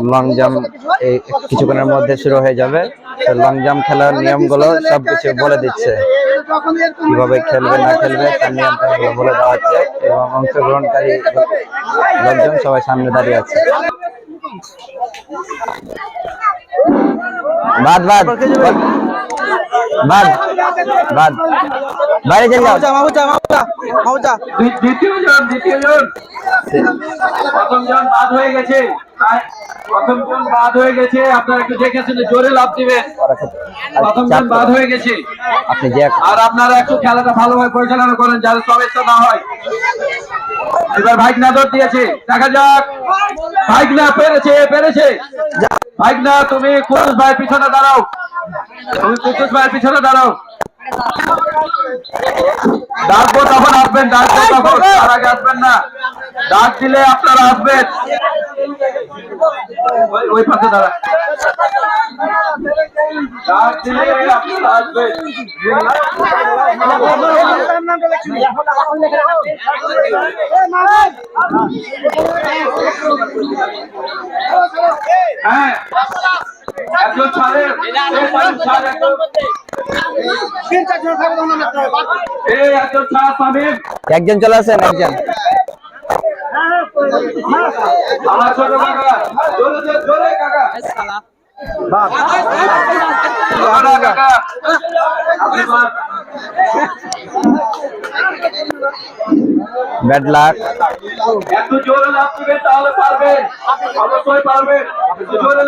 Long jump এই কিছুক্ষণের মধ্যে শুরু হয়ে যাবে। লং জাম্প খেলার নিয়মগুলো সব কিছু বলে দিচ্ছে। কীভাবে খেলবে না খেলবে তার নিয়ম কানুনগুলো বলে দেওয়া হচ্ছে এবং অংশগ্রহণকারী লোকজন সবাই সামনে দাঁড়িয়ে আছে। বাদ বাদ বাদ বাদ বাইরে চলে যাও। দ্বি- দ্বিতীয় জন দ্বিতীয় জন। প্রথম জন বাদ হয়ে গেছে। প্রথম জন বাদ হয়ে গেছে। আপনারা একটু দেখে শুনে জোরে লাভ দিবেন। প্রথম জন বাদ হয়ে গেছে। আপনি আর আপনারা একটু খেলাটা ভালোভাবে পরিচালনা করেন যাতে সমস্যা না হয়। এবার ভাইক না দৌড় দিয়েছে। দেখা যাক। ভাইক না পেরেছে পেরেছে। ভাইক না তুমি কুতুস ভাইয়ের পিছনে দাঁড়াও। তুমি কুতুস ভাইয়ের পিছনে দাঁড়াও। ডাকবো তখন আসবেন, ডাকবো তখন। তার আগে আসবেন না। ডাক দিলে আপনারা আসবেন। ওই- পাশে দাঁড়া হ্যাঁ। একজন চলে আসেন, একজন বাদ। ব্যাড লাক একটু জোরে তাহলে পারবেন অবশ্যই পারবেন জোরে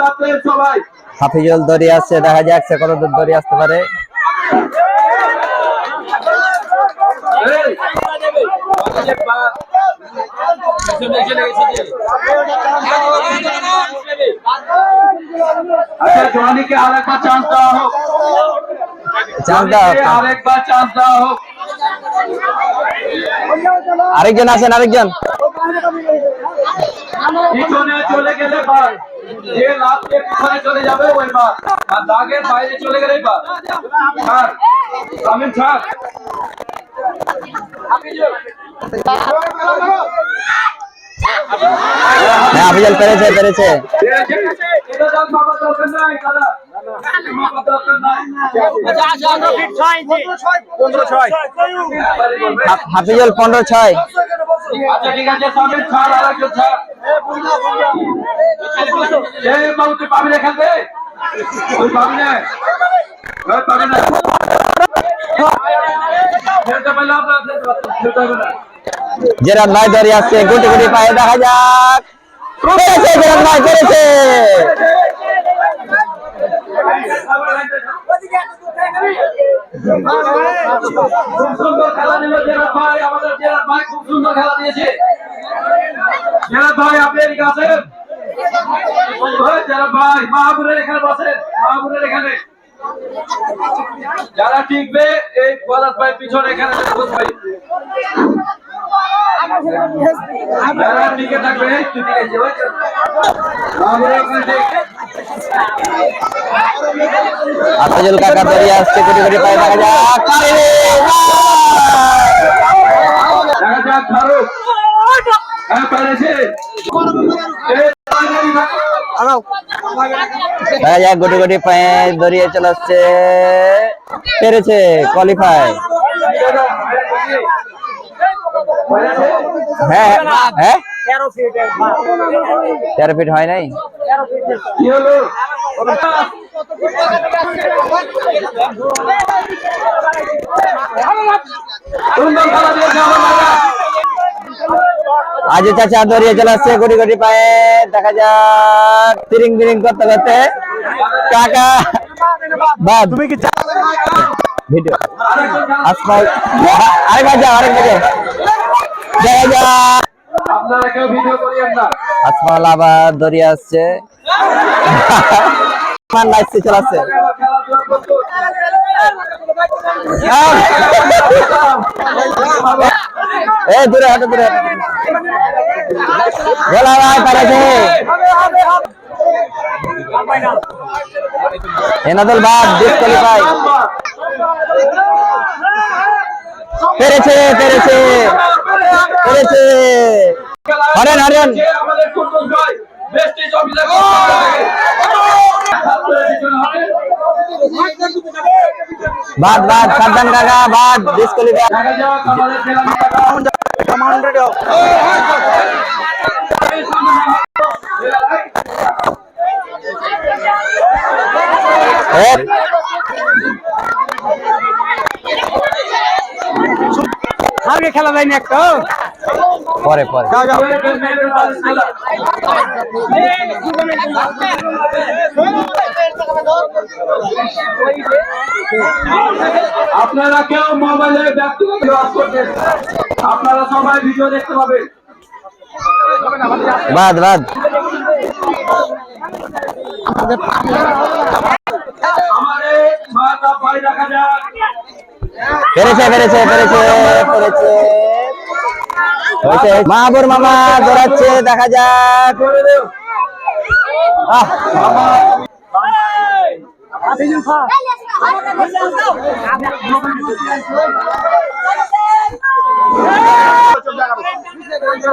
সবাই হাফিজুল দড়িয়ে আসছে দেখা সে কত দূর দড়িয়ে আসতে পারে এই, আচ্ছা জোয়ানিকে আরেকবার চান্স দেওয়া হোক চান্স দাও জোয়ানিকে আরেকবার চান্স দেওয়া হোক আরেকজন আছেন, আরেকজন। পিছনে চলে গেলে বাদ যে লাভ দিয়ে পিছনে চলে যাবে ওই বাদ আর দাগের বাইরে চলে গেলেই বাদ ছাড় সামিম ছাড় হ্যাঁ পেরেছে পেরেছে। হাফিজুল পনেরো ছয়। ঠিক আছে খেলতে পারলে আমরা খেলতে পারতাম, খেলতে হবে না জেরাদ ভাই দড়িয়ে আসছে গুটি গুটি পায়ে দেখা যাক পেরেছে জেরাদ ভাই পেরেছে ভাই আপনি এখানে বসেন মাহবুবের এখানে। যারা টিকবে এই পলাশ ভাই পিছনে এখানে বসবে যারা টিকে থাকবে কাকা আসছে পায়ে দেখা যাক। দেখা যাক ফারুক। হ্যাঁ পেরেছে যাক গুটি গুটি পায়ে দড়িয়ে চলে আসছে। পেরেছে কোয়ালিফাই হ্যাঁ হ্যাঁ। তেরো ফিট হয় নাই? কি হলো সুন্দর খেলা দিয়েছে আজ চাচা দড়িয়ে চলে আসছে গুটি গুটি পায়ে দেখা যাক তিরিং বিরিং করতে করতে কাকা বাদ। তুমি কি ভিডিও। আসমাল আরেক বাজে আরেক বাজে দেখা যাক। আপনারা কেউ ভিডিও করিয়েন না। আসমাল আবার দড়িয়ে আসছে। আমার লাইফ চলে আসছে। দূরে হাঁটো, দূরে। গোলা ভাই পারেছে এনাদুল বাদ ডিসকোয়ালিফাই পেরেছে পেরেছে পেরেছে। হরেন হরেন। আমাদের ভাই অফিসার বাদ বাদ সাবধান কাকা বাদ ডিসকুয়ালিফাই দেখা যাক আমাদের খেলা এক আগে খেলা যায়নি একটা পরে পরে আপনারা কেউ মোবাইলে ব্যক্তিগত আপনারা সবাই ভিডিও দেখতে পাবেন। বাদ বাদ। আমাদের পেরেছে পেরেছে পেরেছে পেরেছে মাহবুর মামা দৌড়াচ্ছে দেখা যাক।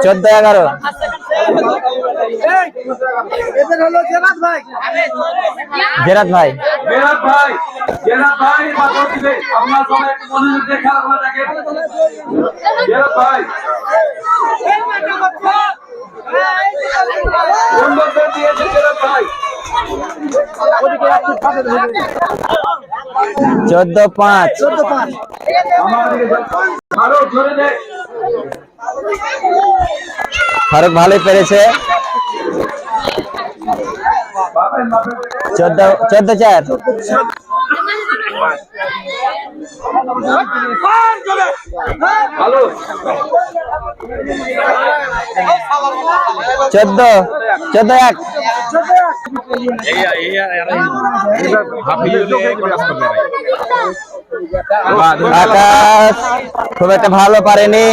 চোদ্দ এগারো। জেরাত ভাই। ভাই। চোদ্দ পাঁচ। ফারুক ভালোই পেরেছে। চোদ্দ চোদ্দ চার। চোদ্দ চোদ্দ এক। আকাশ, খুব একটা ভালো পারেনি।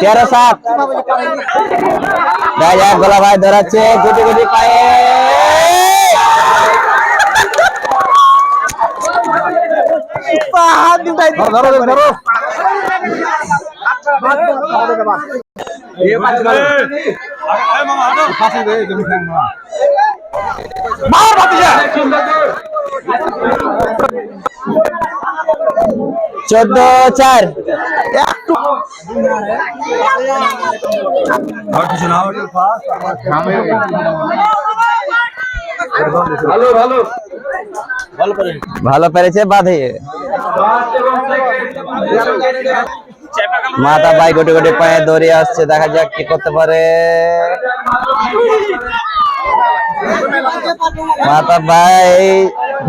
তেরো সাত। গোলা ভাই ধরাচ্ছে, গুটি গুটি পায়ে। চোদ্দ চার। ভালো ভালো। ভালো পেরেছে বাধে। মাথা ভাই গুটি গুটি পায়ে দৌড়ে আসছে, দেখা যাক কি করতে পারে। মাথা ভাই,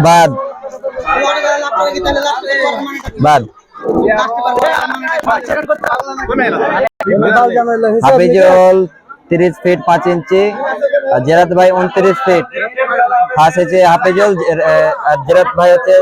বাদ। বাদ। তিরিশ ফিট পাঁচ ইঞ্চি, আর জেরাত ভাই উনত্রিশ ফিট ফার্স্ট হচ্ছে হাফিজুল আর জেরাত ভাই হচ্ছে